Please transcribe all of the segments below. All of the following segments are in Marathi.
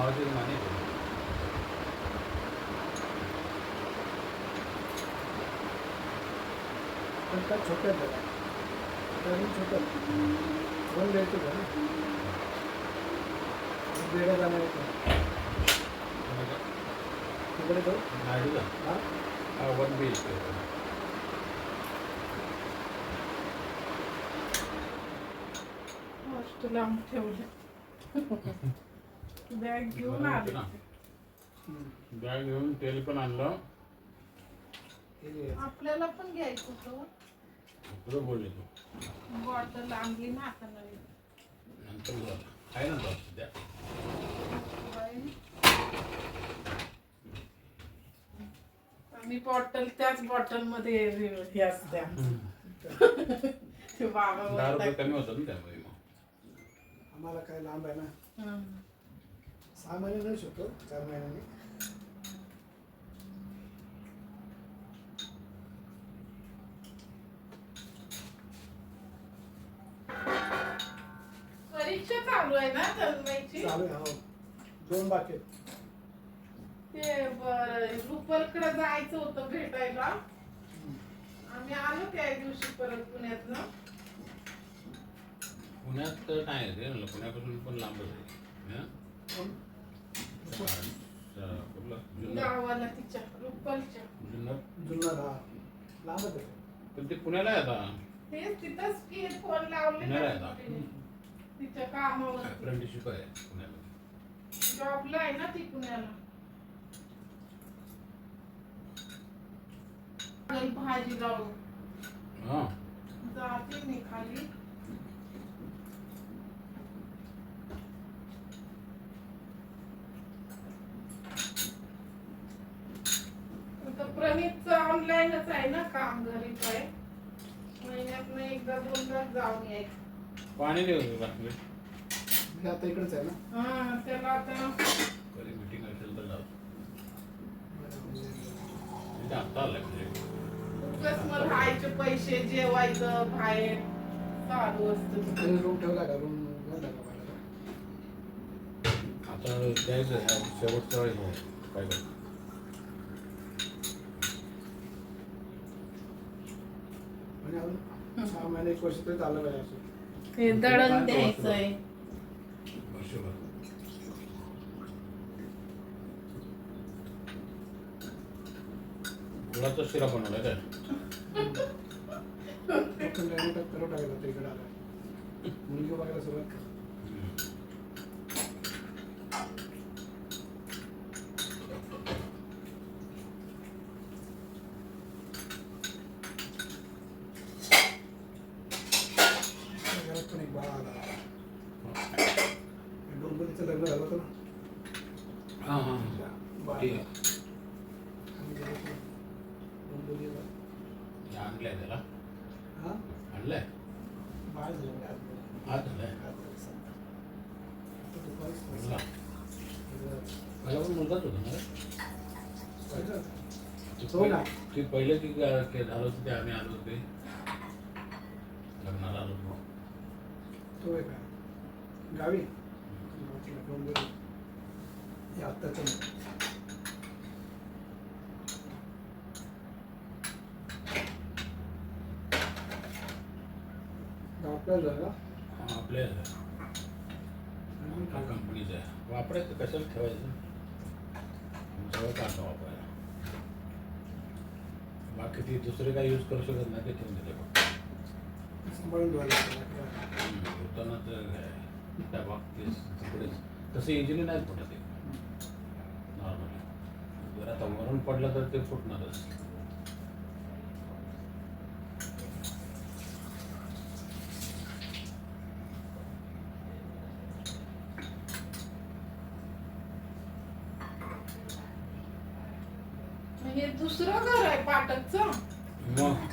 भावाची माने पण त्या छोट्या आहेत जरा. त्या अजून छोट्या आहेत. वन द्यायचं का ना बेड्या जाणार आहेत. तिकडे जाऊ नायडूला हा हा वन बी एच लावून ठेवलं बॅग घेऊन आले. बॅग घेऊन तेल पण आणलं. आपल्याला पण घ्यायचं होतं पुढं बोलले तू बॉटल आणली ना आता नवीन नंतर. आहे ना सध्या आणि बॉटल त्याच बॉटलमध्ये हे असत्या ते बाबा. कमी होतात ना त्यामध्ये मग आम्हाला काय लांब आहे ना. सहा महिने नाही शकतो चार महिन्यांनी परीक्षा चालू आहे ना तन्मयची चालू आहे हो दोन बाकी आहेत. ते रुपलकडे जायचं होतं भेटायला आम्ही आलो त्या दिवशी परत पुण्यातनं पुण्यात तर नाही पुण्यापासून पण लांबच आहे हं? कोण? गावाला तिच्या जुन्नर हा लांबच आहे पण ते पुण्याला आहे आता तेच तिथंच की फोन लावले नाही तिच्या कामावर अप्रेंटिसशिप आहे पुण्याला जॉबला आहे ना ती पुण्याला भाजी लावून हां. जाते मी खाली आता प्रणीतचं ऑनलाईनच आहे ना काम घरीच आहे. महिन्यात एकदा दोनदाच जाऊन यायचं. पाणी नाही होतं बाकी. मी आता इकडेच आहे ना? हा त्याला आता कधी मिटिंग असेल तर जाऊ. म्हणजे आत्ता आलाय म्हणजे. उगाच मग राहायचे पैसे जेवायचं बाहेर. चालू असतं रूम ठेवला का? रूम घेऊन टाका मला आता द्यायचं ह्या शेवटच्या वेळेस आहे. काय करतो म्हणजे अजून सहा महिने एक वर्ष तरी चाललं पाहिजे असं. हे दळण द्यायचंय. वर्षभर गुळाचा शिरा बनवलाय काय? इकडे आला मुलगी बघायला सुरुवात कर. घरात पण एक बाळ आला डोंबिवलीचं लग्न झालं होतं ना हां हां बाळ ठीक आहे आम्ही गेलो होतो डोंबिवलीला. हे आणलंय त्याला हा आणलंय बाळ झालं म्हणजे आज झालंय मला पण मुलगाच होता ना ते पहिले- ती की के ते आम्ही आलो होते लग्नाला आलो होतो तो आहे का गावी डोंबिवली म्हणजे आत्ताचं नाही. गाव आपल्याला झालं का? हा, आपल्या आपल्या कंपनीचं आहे. वापरायचं कशाला ठेवायचं? सगळं काढतो वापरायला? बाकी ती दुसरे काही यूज करू शकत नाही ते ठेवून देते फक्त सांभाळून काय, त्या बाबतीत तिकडेच तसं इझिली नाही फुटत ते. नॉर्मली जर आता वरून पडलं तर ते फुटणारच हे दुसरं घर आहे पाटकचं मग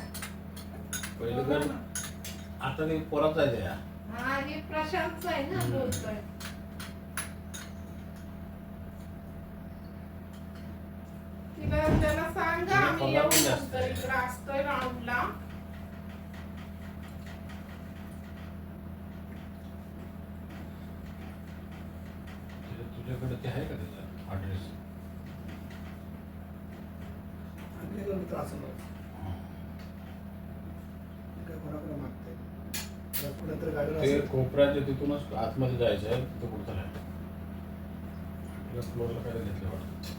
आता ते पोराच आहे त्या हा हे प्रशांतचं आहे ना. बोलतोय तिला त्याला सांगा तिला आम्ही पगार येऊ पण जास्त नंतर आहे. इकडं असतोय राऊंडला आपल्याकडे ते आहे का त्याचा ॲड्रेस आणि गेलं त्रास होणार काय कोणाकडे मागताय जरा पुढे तर गाडी ते असेल कोपऱ्याच्या तिथूनच आतमध्ये जायचं आहे तिथं कुठं आपल्या फ्लोअरला काय घेतलं वाटतं?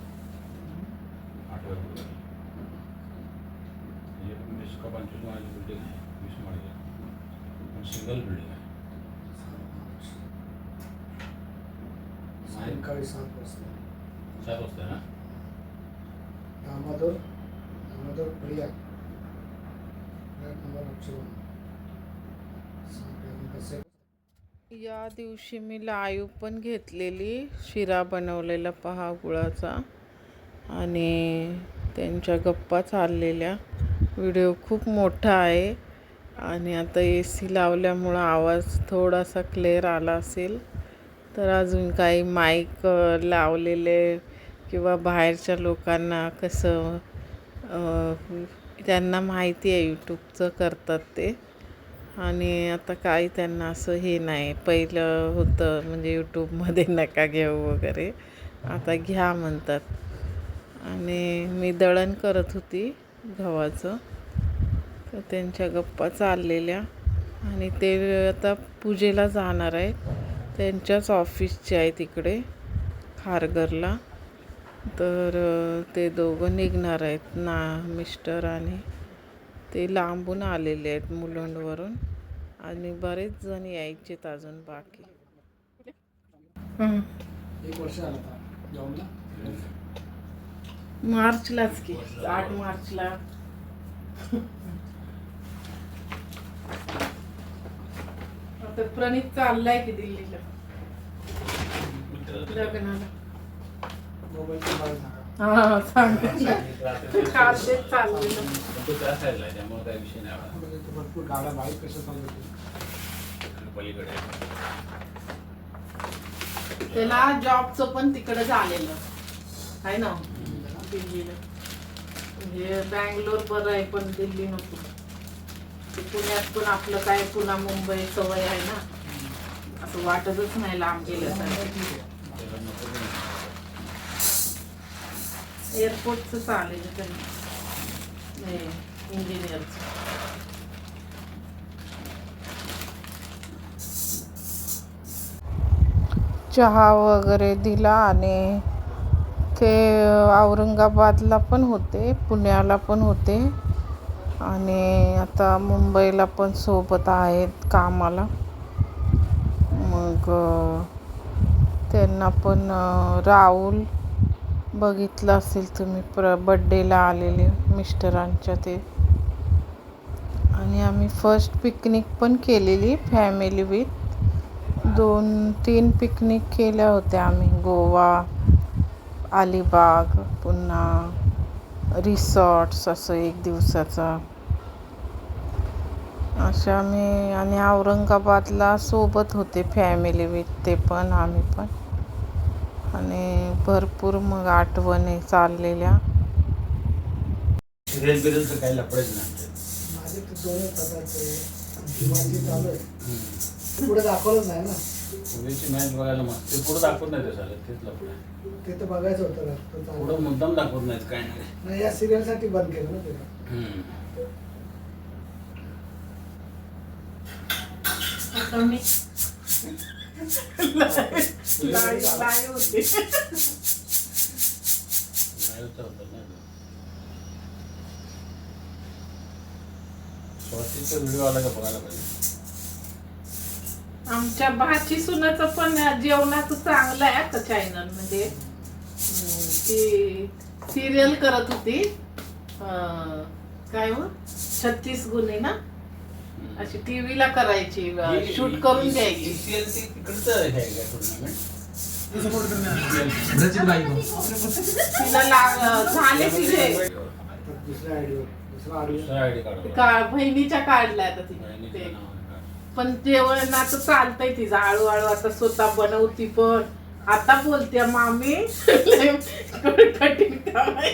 आठव्या फ्लोअरला हे वीस का पंचवीस माळ्याची बिल्डिंग आहे वीस माळी सिंगल बिल्डिंग आहे. सायंकाळी सात वाजता. चार वाजता ना? दामोदर दामोदर प्रिया. नंबर एकशे दोन सांगते कसे या दिवशी मी लाईव पण घेतलेली शिरा बनवलेला पहा गुळाचा. आणि त्यांच्या गप्पा चाललेल्या. व्हिडिओ खूप मोठा आहे. आणि आता ए सी लावल्यामुळं आवाज थोडासा क्लिअर आला असेल. तर अजून काही माईक लावलेले किंवा बाहेरच्या लोकांना कसं त्यांना माहिती आहे यूट्यूबचं करतात ते. आणि आता काही त्यांना असं हे नाही. पहिलं होतं म्हणजे यूट्यूबमध्ये नका घेऊ वगैरे. आता घ्या म्हणतात. आणि मी दळण करत होती गव्हाचं. तर त्यांच्या गप्पा चाललेल्या. आणि ते आता पूजेला जाणार आहेत. त्यांच्याच ऑफिसचे आहे तिकडे खारघरला. तर ते दोघं निघणार आहेत ना मिस्टर आणि ते लांबून आलेले आहेत मुलुंडवरून आणि बरेच जण यायचेत अजून बाकी. मार्चलाच की. आठ मार्चला. आता प्रणित चाललाय की दिल्लीला. लग्नाला. हा सांगितलं तेच त्यामुळे काही विषय नाही ते भरपूर गाड्या बाईक कशा पलीकडे त्याला जॉबचं पण तिकडे झालेलं. आहे ना? दिल्लीला. म्हणजे बँगलोर बरं आहे पण दिल्ली नको. पुण्यात पण आपलं काय पुन्हा मुंबई सवय आहे ना? असं वाटतच नाही लांब गेल्यासारखं त्याला नको नाही. एअरपोर्टचं चालेल त्यांनी इंजिनियरचं चहा वगैरे दिला आणि ते औरंगाबादला पण होते पुण्याला पण होते. आणि आता मुंबईला पण सोबत आहेत कामाला. मग त्यांना पण राहुल बघितलं असेल तुम्ही प्र बड्डेला आलेले मिस्टरांच्या ते. आणि आम्ही फर्स्ट पिकनिक पण केलेली फॅमिली विथ दोन तीन पिकनिक केल्या होत्या आम्ही. गोवा अलिबाग पुन्हा रिसॉर्ट्स असं एक दिवसाचा. अशा आम्ही आणि औरंगाबादला सोबत होते फॅमिली विथ ते पण आम्ही पण. आणि भरपूर मग आठवणी चाललेल्या. सिरियल बिरियलचं काही लपडेच नाही. माझे ते दोन्ही प्रकारचे माझी चालू आहे. पुढे दाखवलंच नाही ना. पूर्वीची मॅच बघायला मस्त ते पुढे दाखवत नाही ते चालेल तेच लपडे ते तर बघायचं होतं पुढं मुद्दाम दाखवत नाहीत काय नाही. नाही या सिरियलसाठी बंद केलं ना ते. होते. स्वातीचा व्हिडिओ आला का बघायला पाहिजे? आमच्या भाची सुनाचं पण जेवणाचं चांगलं आहे आता चॅनल म्हणजे ती सिरियल करत होती. अं, काय हो? छत्तीस गुन्हे ना? अशी टीव्हीला करायची शूट करून द्यायची. तिकडचं आहे का टुर्नामेंट तिला लाग झाले तिचे का बहिणीच्या काढल्या आता तिने. ते? पण जेवण आता चालतंय तिचं हळूहळू आता स्वतः बनवती पण. आता बोलते मामी कठीण काम आहे.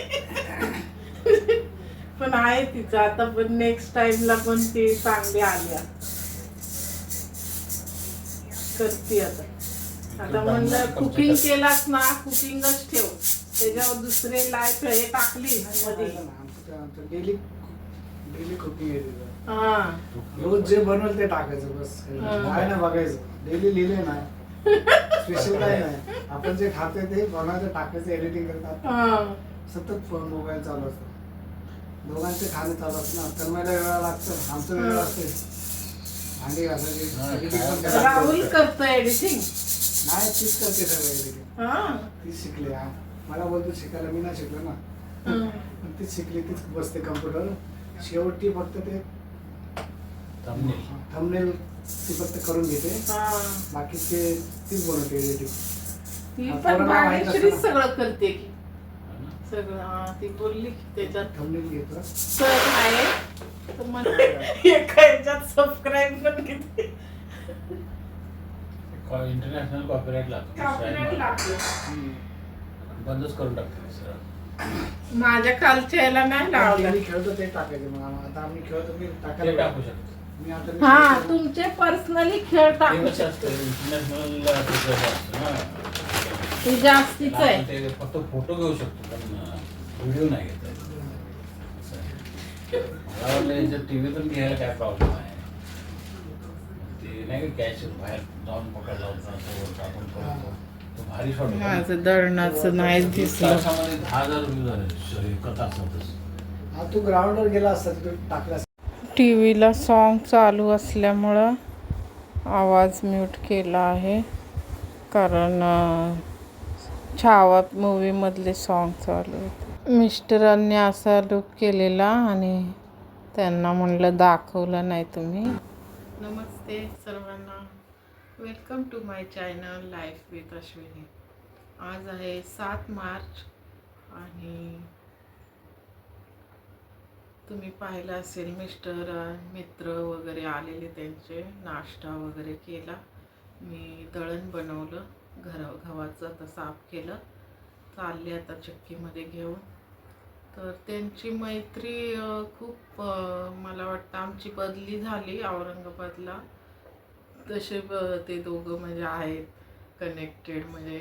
पण आहे तिचं. आता पण नेक्स्ट टाइमला पण ती चांगली आल्या करते आता. आता म्हणलं कुकिंग केलास ना कुकिंगच ठेव. त्याच्यावर दुसरे लाईफ हे टाकली. मध्ये डेली डेली कुकिंग आहे तिथं हा. रोज जे बनवलं ते टाकायचं बस. काय ना बघायचं. डेली लिहिले ना. स्पेशल काय नाही. आपण जे खातोय ते बनवायचं टाकायचं एडिटिंग करतात. हा. सतत मोबाईल चालू असतो. दोघांचे खाणं चालू असतं ना तन्मयला वेळा लागतं आमचं वेळ. असते भांडी घासायची राहुल. करतो एडिटिंग नाही तीच करते सगळं एडिटिंग हा तीच शिकली हा मला बोलतो शिकायला मी नाही शिकलो ना. पण तीच शिकली तीच बसते कम्प्युटर शेवटी फक्त ते. थंबनेल ती फक्त करून घेते हा. बाकी ते तीच बनवते एडिटिंग ती हा, पण भाग्यश्री. सगळं करते की हा? सगळं हा ती बोलली की त्याच्यात थंबनेल घेतो. सर आहे. तर मला एका ह्याच्यात सबस्क्राईब पण किती? इंटरनॅशनल कॉपीराईट कॉपीराईट लागतो? लागलं बंदच करून टाकते सरळ माझ्या कालच्या याला नाही लावलं. मी खेळतो ते टाकायचे मग आता आम्ही खेळतो मी ते टाकायला टाकू शकतो. मी आता मी हा खेळतो. तुमचे पर्सनली खेळ टाकू असतं इंटरनॅशनल जास्तीच आपण आहे. ते फक्त फोटो घेऊ शकतो पण व्हिडिओ नाही घेता येत. असं आहे. मला वाटलं टीव्हीतून घ्यायला काय प्रॉब्लेम आहे. ते नाही का कॅच बाहेर जाऊन पकडला होता असं टाकून करतो. तो भारी शॉट माझं दळणाचं नाही दिसलं. तासामध्ये दहा हजार रुपये झाले. श- एका तासातच हा तू ग्राउंडवर गेला असता तू टाकला टी व्हीला सॉन्ग चालू असल्यामुळं आवाज म्यूट केला आहे. कारण अं, छावा मूवीमधले सॉन्ग चालू होते मिस्टरांनी असा लुक केलेला आणि त्यांना म्हणलं दाखवलं नाही तुम्ही. नमस्ते सर्वांना. Welcome to my channel life with Ashwini आज आहे सात मार्च आणि तुम्ही पाहिलं असेल मिस्टर मित्र वगैरे आलेले त्यांचे नाश्ता वगैरे केला. मी दळण बनवलं. घर गव्हाचं आता साफ केलं. चालले आता चक्कीमध्ये घेऊन. तर त्यांची मैत्री खूप मला वाटतं आमची बदली झाली औरंगाबादला. तसे ब- ते दोघं म्हणजे आहेत कनेक्टेड म्हणजे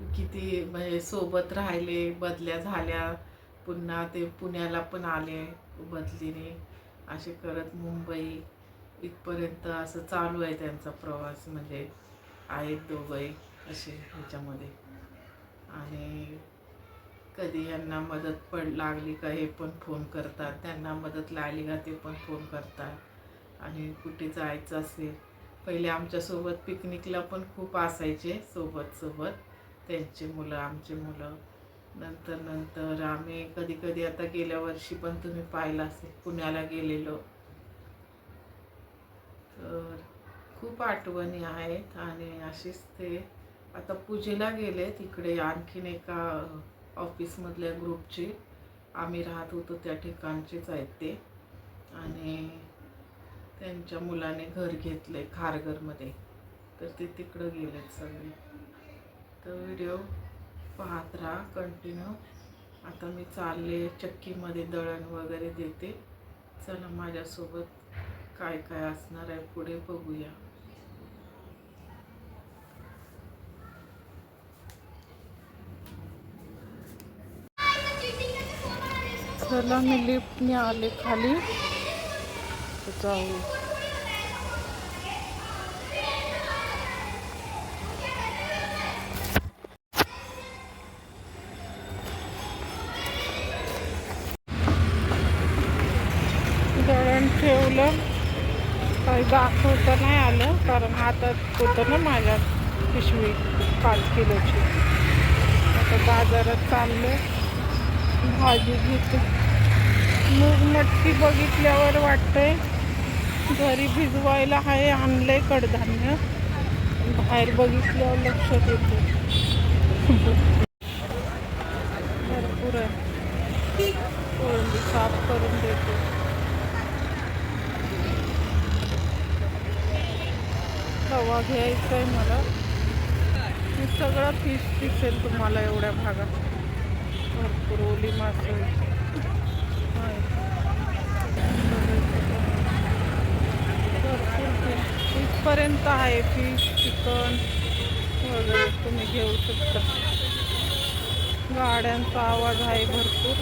किती म्हणजे सोबत राहिले बदल्या झाल्या. पुन्हा ते पुण्याला पण आले बदलीने. असे करत मुंबई इथपर्यंत असं चालू आहे त्यांचा प्रवास म्हणजे आहेत दोघंही. असे ह्याच्यामध्ये आणि कधी यांना मदत पड लागली का हे पण फोन करतात. त्यांना मदत लागली का ते पण फोन करतात. आणि कुठे जायचं असेल. पहिले आमच्यासोबत पिकनिकला पण खूप असायचे सोबत सोबत त्यांची मुलं आमची मुलं. नंतर नंतर आम्ही कधी कधी आता गेल्या वर्षी पण तुम्ही पाहिलं असेल पुण्याला गेलेलो. तर खूप आठवणी आहेत आणि अशीच ते आता पूजेला गेले तिकडे आणखीन एका ऑफिसमधल्या ग्रुपची. आम्ही राहत होतो त्या ठिकाणचेच आहेत ते. आणि त्यांच्या मुलाने घर घेतले खारघरमध्ये. तर ते तिकडं गेलेत सगळे. तर व्हिडिओ पाहत राहा कंटिन्यू आता मी चालले चक्कीमध्ये दळण वगैरे देते. चला माझ्यासोबत काय काय असणार आहे पुढे बघूया. चला मी लिफ्टने आले खाली. जाऊ दळण ठेवलं. काही दाखवता नाही आलं कारण हातात होतं ना माझ्या पिशवी पाच किलोची. आता बाजारात चाललं भाजी घेते. मूग मटकी बघितल्यावर वाटतंय घरी भिजवायला आहे आणलंय कडधान्य. बाहेर बघितल्यावर लक्षात येते. भरपूर आहे. कोळंबी साफ करून देते. तवा घ्यायचा आहे मला सगळं फिश दिसेल तुम्हाला एवढ्या भागात. भरपूर ओली मासे. भरपूर फिश इथपर्यंत आहे फिश चिकन वगैरे तुम्ही घेऊ शकता. गाड्यांचा आवाज आहे भरपूर.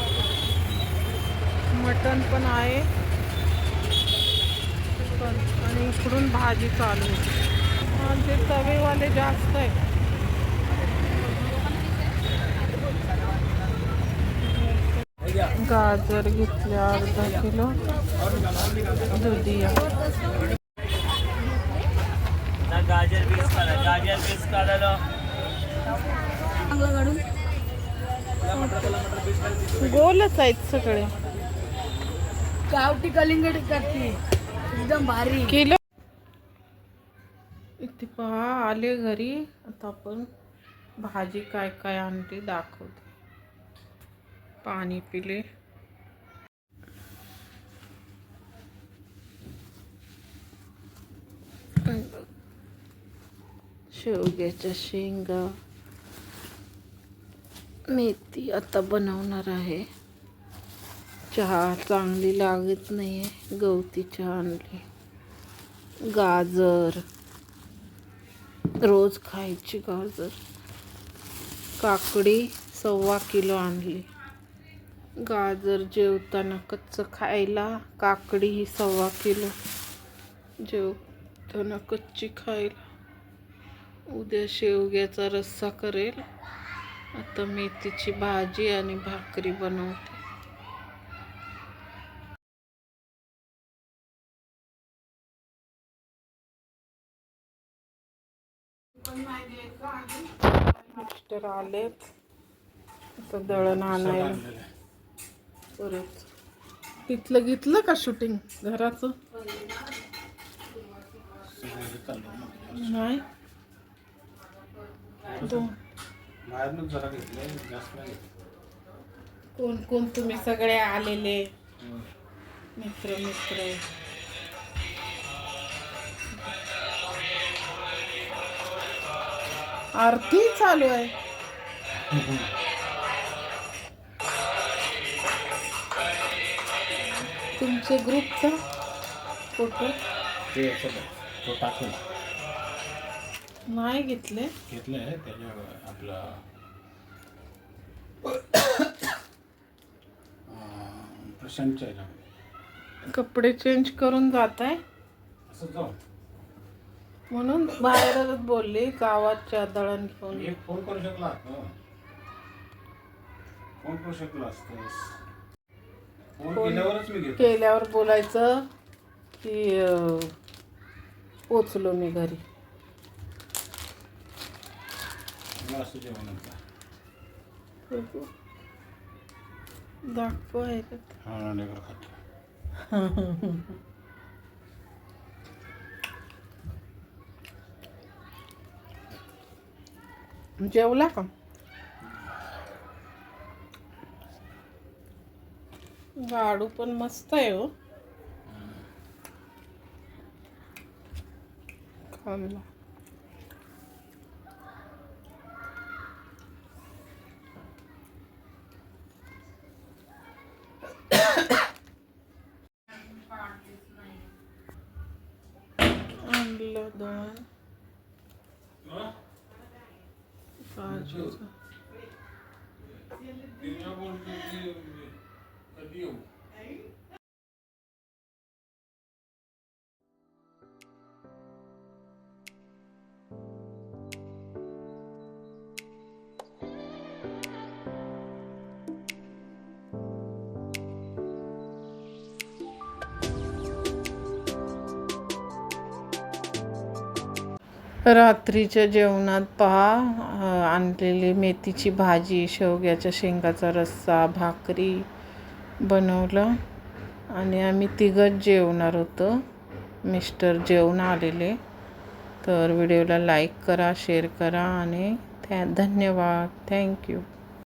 मटण पण आहे. चिकन आणि इकडून भाजी चालू आहे. आणि ते तवेवाले जास्त आहे. गाजर घेतले अर्धा किलो. दुधिया गाजर काढायला. गोलच आहेत सगळे. गावठी कलिंगड करते एकदम भारी. किलो. इथे पहा आले घरी. आता आपण भाजी काय काय आणली दाखवते. पाणी पिले. शेवग्याच्या शेंगा मेथी आता बनवणार आहे. चहा चांगली लागत नाही आहे गवती चहा आणली. गाजर. रोज खायची गाजर. काकडी सव्वा किलो आणली. गाजर जेवताना कच्चं खायला काकडी ही सव्वा किलो. जेवताना कच्ची खायला. उद्या शेवग्याचा रस्सा करेल. आता मेथीची भाजी आणि भाकरी बनवते. मिस्टर आलेत. आता दळण आणायला. परत. तिथलं घेतलं का शूटिंग घराचं? नाही. कोण कोण तुम्ही सगळे आलेले? मित्र मित्र. आरती चालू आहे. तुमच्या ग्रुपचा फोटो. ते. तो टाकून. नाही घेतले. घेतलंय त्याच्या आपला प्रशांतच्या कपडे चेंज करून जात आहे असं जाऊ. म्हणून बाहेरच बोलली गावाच्या दळण घेऊन. एक फोन करू शकला असता. फोन करू शकला असतोस. फोन केल्यावर बोलायचं की पोचलो मी घरी. दाखव आहे? हा जेवला का? गाडू पण मस्त आहे हो. खाल्ला. रात्रीच्या जेवणात पहा आणलेली मेथीची भाजी शेवग्याच्या शेंगाचा रस्सा भाकरी बनवलं आणि आम्ही तिघंच जेवणार होतो. मिस्टर जेवण आलेले. तर व्हिडिओला लाईक करा शेअर करा आणि त्या धन्यवाद. थँक्यू